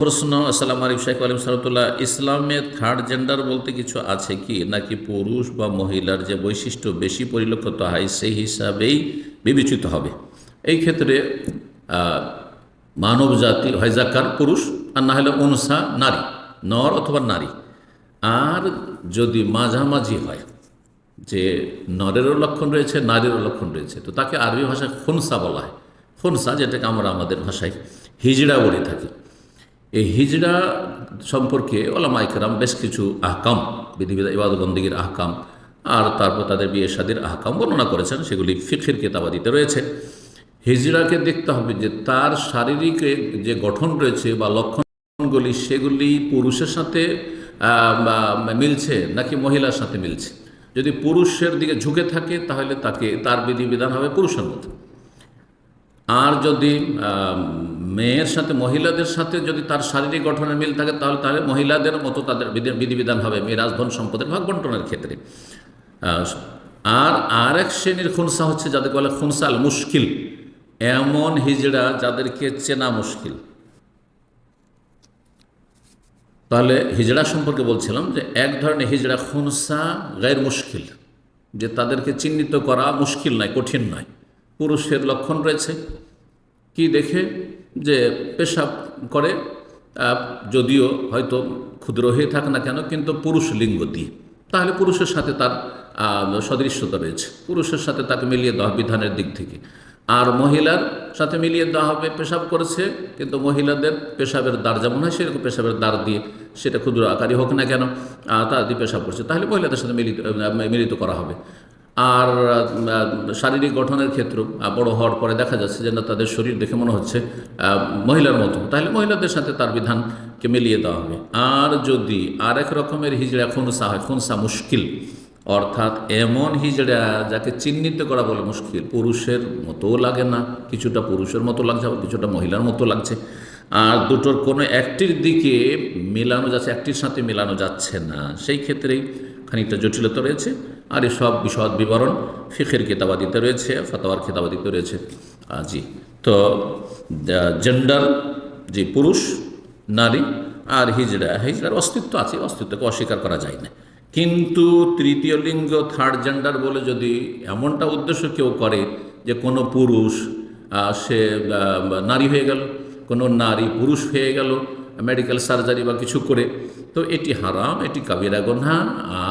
প্রশ্ন, আসসালামু আলাইকুম শেখ আলিম সারতুল্লাহ ইসলামে থার্ড জেন্ডার বলতে কিছু আছে কি? নাকি পুরুষ বা মহিলার যে বৈশিষ্ট্য বেশি পরিলক্ষিত হয়, সেই হিসাবেই বিবেচিত হবে? এই ক্ষেত্রে মানব জাতি হয় জাকার পুরুষ, আর না হলে অনুসা নারী, নর অথবা নারী। আর যদি মাঝামাঝি হয়, যে নরেরও লক্ষণ রয়েছে, নারীরও লক্ষণ রয়েছে, তো তাকে আরবি ভাষায় খুনসা বলা হয়। খুনসা, যেটাকে আমরা আমাদের ভাষায় হিজড়া বলে থাকি। এই হিজড়া সম্পর্কে ওলামা ইকরাম বেশ কিছু আহকাম বিধিবিধা ইবাদবন্দিগির আহকাম আর তারপর তাদের বিয়ে শাদির আহকাম বর্ণনা করেছেন, সেগুলি ফিখের কেতাবাদিতে রয়েছে। হিজড়াকে দেখতে হবে যে তার শারীরিক যে গঠন রয়েছে বা লক্ষণগুলি, সেগুলি পুরুষের সাথে মিলছে নাকি মহিলার সাথে মিলছে? যদি পুরুষের দিকে ঝুঁকে থাকে তাহলে তাকে, তার বিধিবিধান হবে পুরুষের মতো আর যদি মেয়ের সাথে, মহিলাদের সাথে যদি তার শারীরিক গঠনের মিল থাকে, তাহলে তাহলে মহিলাদের মতো তাদের বিধি- বিধিবিধান হবে মেয়েরাজ ধন সম্পদের ভাগ বন্টনের ক্ষেত্রে। আর আর এক শ্রেণির খুনসা হচ্ছে যাদের বলে খুনসাল মুশকিল। এমন হিজড়া যাদেরকে চেনা মুশকিল। তাহলে হিজড়া সম্পর্কে বলছিলাম যে এক ধরনের হিজড়া খুনসা গায়ের মুশকিল, যে তাদেরকে চিহ্নিত করা মুশকিল নয়, কঠিন নয়। পুরুষের লক্ষণ রয়েছে কি দেখে যে পেশাব করে যদিও হয়তো ক্ষুদ্র হয়ে থাক না কেন, কিন্তু পুরুষ লিঙ্গ দিয়ে। তাহলে পুরুষের সাথে তার সদৃশ্যতা রয়েছে। পুরুষের সাথে তাকে মিলিয়ে দেওয়া বিধানের দিক থেকে। আর মহিলার সাথে মিলিয়ে দেওয়া হবে পেশাব করেছে, কিন্তু মহিলাদের পেশাবের দ্বার যেমন হয়, সেরকম পেশাবের দ্বার দিয়ে সেটা ক্ষুদ্র আকারই হোক না কেন তার দিয়ে পেশাব করছে। তাহলে মহিলাদের সাথে মিলিত মিলিত করা হবে। আর শারীরিক গঠনের ক্ষেত্রেও বড় হওয়ার পরে দেখা যাচ্ছে যে না, তাদের শরীর দেখে মনে হচ্ছে মহিলার মতো। তাহলে মহিলাদের সাথে তার বিধানকে মিলিয়ে দেওয়া হবে। আর যদি আরেক রকমের হিজড়া খুনসা হয়, খুনসা মুশকিল, অর্থাৎ এমন হিজড়া যাকে চিহ্নিত করা বলে মুশকিল, পুরুষের মতোও লাগে না, কিছুটা পুরুষের মতো লাগছে, আবার কিছুটা মহিলার মতো লাগছে। আর দুটোর কোনো একটির দিকে মেলানো যাচ্ছে, একটির সাথে মেলানো যাচ্ছে না। সেই ক্ষেত্রেই খানিকটা জটিলতা রয়েছে। আর এসব বিশদ বিবরণ ফিখের কিতাবাদিতে রয়েছে, ফতোয়ার কিতাবাদিতে রয়েছে জি তো জেন্ডার যে পুরুষ, নারী আর হিজড়া, হিজড়ার অস্তিত্ব আছে অস্তিত্বকে অস্বীকার করা যায় না। কিন্তু তৃতীয় লিঙ্গ থার্ড জেন্ডার বলে যদি এমনটা উদ্দেশ্য কেউ করে যে কোনো পুরুষ সে নারী হয়ে গেল, কোনো নারী পুরুষ হয়ে গেল মেডিকেল সার্জারি বা কিছু করে, তো এটি হারাম, এটি কাবিরা গোনা।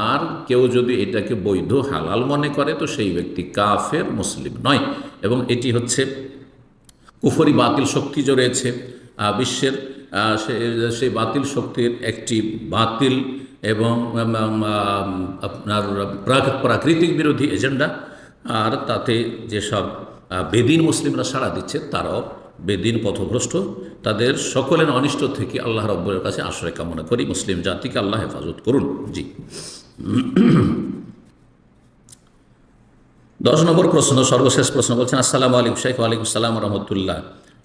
আর কেউ যদি এটাকে বৈধ হালাল মনে করে, তো সেই ব্যক্তি কাফের, মুসলিম নয়। এবং এটি হচ্ছে কুফরি বাতিল শক্তি যে রয়েছে বিশ্বের সেই বাতিল শক্তির একটি বাতিল এবং আপনার প্রাকৃতিক বিরোধী এজেন্ডা। আর তাতে যেসব বেদিন মুসলিমরা সাড়া দিচ্ছে, তারাও বেদিন পথভ্রষ্ট, তাদের সকলের অনিষ্ট থেকে আল্লাহ রব্বরের কাছে আশ্রয় কামনা করি। মুসলিম জাতিকে আল্লাহ হেফাজত করুন। জি। দশ নম্বর প্রশ্ন, সর্বশেষ প্রশ্ন বলছেন, আসসালামু আলাইকুম শেখ, ওয়ালাইকুম সালাম রহমতুল্লাহ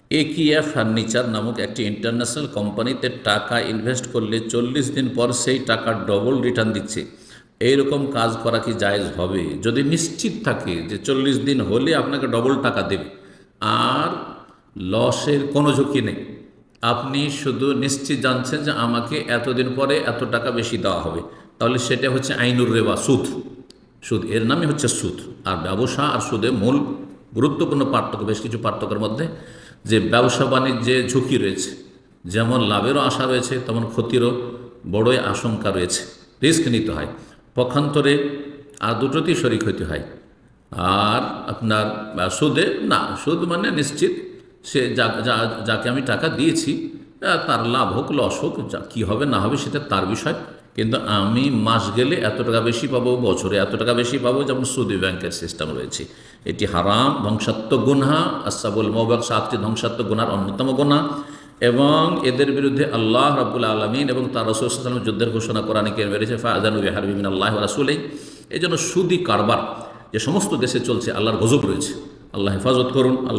একিয়া ফার্নিচার নামক একটি ইন্টারন্যাশনাল কোম্পানিতে টাকা ইনভেস্ট করলে চল্লিশ দিন পর সেই টাকা ডবল রিটার্ন দিচ্ছে। এইরকম কাজ করা কি জায়েজ হবে? যদি নিশ্চিত থাকে যে চল্লিশ দিন হলে আপনাকে ডবল টাকা দেবে। আর লসের কোনো ঝুঁকি নেই। আপনি শুধু নিশ্চিত জানছেন যে আমাকে এতদিন পরে এত টাকা বেশি দেওয়া হবে। তাহলে সেটা হচ্ছে আইনুর রেবা সুদ। সুদ, এর নামই হচ্ছে সুদ। আর ব্যবসা আর সুদে মূল গুরুত্বপূর্ণ পার্থক্য, বেশ কিছু পার্থক্যের মধ্যে যে ব্যবসা বাণিজ্যে ঝুঁকি রয়েছে। যেমন লাভেরও আশা রয়েছে, তেমন ক্ষতিরও বড়ই আশঙ্কা রয়েছে। রিস্ক নিতে হয়। পক্ষান্তরে আর দুটোতেই শরিক হইতে হয়। আর আপনার সুদে, না, সুদ মানে নিশ্চিত সে যাকে আমি টাকা দিয়েছি তার লাভ হোক, লস হোক, যা, কী হবে, না হবে, সেটা তার বিষয়। কিন্তু আমি মাস গেলে এত টাকা বেশি পাবো, বছরে এত টাকা বেশি পাবো, যেমন সুদি ব্যাংকের সিস্টেম রয়েছে। এটি হারাম, ধ্বংসাত্মক গুনহা আসাবুল মৌবাক সাতটি ধ্বংসাত্মক গুনার অন্যতম গুণা এবং এদের বিরুদ্ধে আল্লাহ রাবুল আলমিন এবং তার রসুলাম যুদ্ধের ঘোষণা কোরআনে কে মেরেছে ফাজানু হারবিমিন আল্লাহ রাসুলেই এই জন্য সুদি কারবার, যে সমস্ত দেশে চলছে, আল্লাহর গজব রয়েছে। আল্লাহ হেফাজত করুন, আল্লাহ